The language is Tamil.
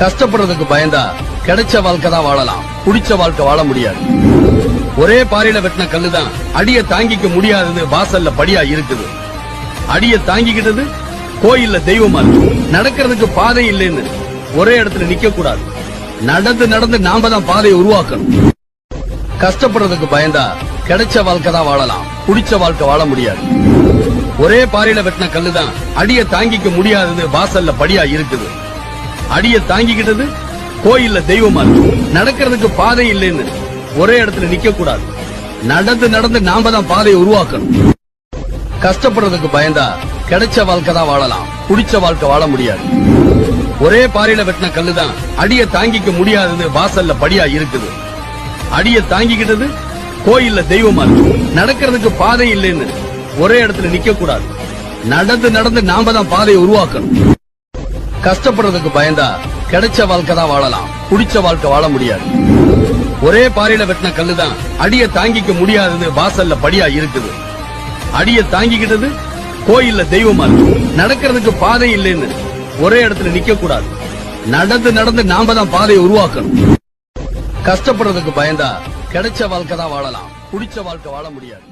கஷ்டப்படுறதுக்கு பயந்தா கிடைச்ச வாழ்க்கை தான் வாழலாம். புடிச்ச வாழ்க்கை வாழ முடியாது. ஒரே பாறையில வெட்டின கல்லுதான் அடிய தாங்கிக்க முடியாதது வாசல்ல படியா இருக்குது. அடிய தாங்கிக்கிட்டது கோயில்ல தெய்வமா இருக்கு. நடக்கிறதுக்கு பாதை இல்லைன்னு ஒரே இடத்துல நிக்க கூடாது நடந்து நடந்து நாம தான் பாதையை உருவாக்கணும். கஷ்டப்படுறதுக்கு பயந்தா கிடைச்ச வாழ்க்கை தான் வாழலாம். புடிச்ச வாழ்க்கை வாழ முடியாது. ஒரே பாறையில வெட்டின கல்லுதான் அடிய தாங்கிக்க முடியாதது வாசல்ல படியா இருக்குது. அடிய தாங்கிக்கிட்டது கோயில்ல தெய்வமா இருக்கு. நடக்கிறதுக்கு பாதை இல்லைன்னு ஒரே இடத்துல நிக்க கூடாது நடந்து நடந்து நாம தான் பாதையை உருவாக்கணும். கஷ்டப்படுறதுக்கு பயந்தா கிடைச்ச வாழ்க்கை தான் வாழலாம். புடிச்ச வாழ்க்கை வாழ முடியாது. ஒரே பாறையில வெட்டின கல்லுதான் அடிய தாங்கிக்க முடியாதுன்னு வாசல்ல படியா இருக்குது. அடிய தாங்கிக்கிட்டது கோயில்ல தெய்வமா இருக்கு. நடக்கிறதுக்கு பாதை இல்லைன்னு ஒரே இடத்துல நிக்க கூடாது நடந்து நடந்து நாம தான் பாதையை உருவாக்கணும். கஷ்டப்படுறதுக்கு பயந்தா கிடைச்ச வாழ்க்கை தான் வாழலாம். புடிச்ச வாழ்க்கை வாழ முடியாது. ஒரே பாறையில வெட்டின கல்லுதான் அடிய தாங்கிக்க முடியாதது வாசல்ல படியா இருக்குது. அடிய தாங்கிக்கிட்டது கோயில்ல தெய்வமா இருக்கு. நடக்கிறதுக்கு பாதை இல்லைன்னு ஒரே இடத்துல நிக்க கூடாது நடந்து நடந்து நாம தான் பாதையை உருவாக்கணும். கஷ்டப்படுறதுக்கு பயந்தா கிடைச்ச வாழ்க்கை தான் வாழலாம். புடிச்ச வாழ்க்கை வாழ முடியாது.